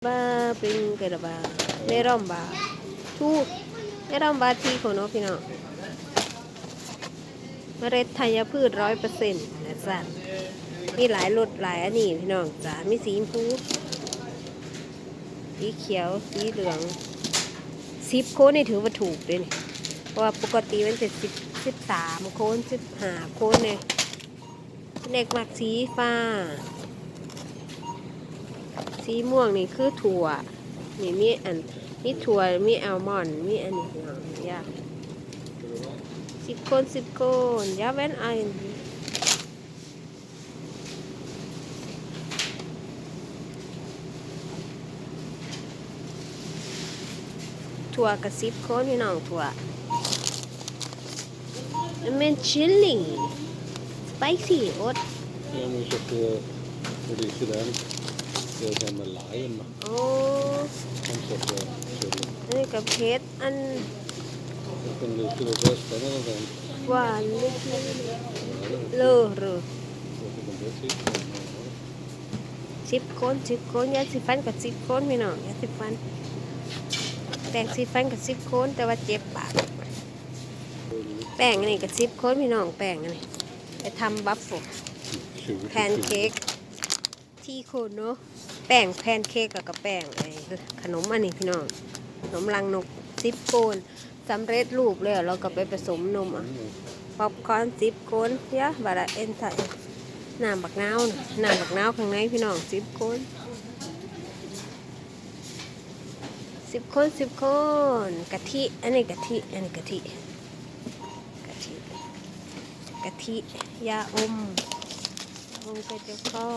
ba ping ke ba meron ba tu meron ba ที่ของน้องพี่น้องเมล็ดธัญพืชร้อยเปอร์เซ็นต์นะจ๊ะมีหลายรสหลายอันนี้พี่น้องจ้ามีสีชมพูสีเขียวสีเหลืองสิบโคนนี่ถือว่าถูกเลยนี่เพราะว่าปกติมันจะสิบสิบสามโคนสิบห้าโคนเนี่ยเด็กมักสีฟ้า สีม่วงนี่คือถั่ว นี่มีอันมีถั่วมีแอลมอนด์มีอันนี้เนาะยากสิบคนสิบคนยาเว้นอันถั่วกับสิบคนพี่น้องถั่วมันเป็นชิลลี่สไป ซี่โอ๊ต Ja, men så får jag lite den. Jag tar med lion. โอ้ Som så får jag köra. อันนี้กับเพชรอัน Jag kan lite det bästa med den. หวานเล็ก Ja, ๆ det เลอเรอ jag får det typ. สิบคนสิบคนยาสีฟันกับสิบคนพี่น้องยาสีฟันแป้งสีฟันกับสิบคนแต่ว่าเจ็บปากแป้งอันนี้กับสิบคนพี่น้องแป้งอันนี้ไปทำบัฟฟ20แพนเค้กที่โคนเนาะ แป้งแพนเค้กกับกับแป้งไอ้ขนมอันนี้พี่น้องขนมรังนกสิบโคนสำเร็จรูปแล้วเราก็ไปผสมนมอะป๊อปคอร์นสิบคนเยอะบาดาเอ็นไทน้ำบักนาวน้ำบักนาวข้างในพี่น้องสิบคนสิบคนสิบคนกะทิอันนี้กะทิอันนี้กะทิกะทิกะทิยาอมยาอมไปเจ้าข้อ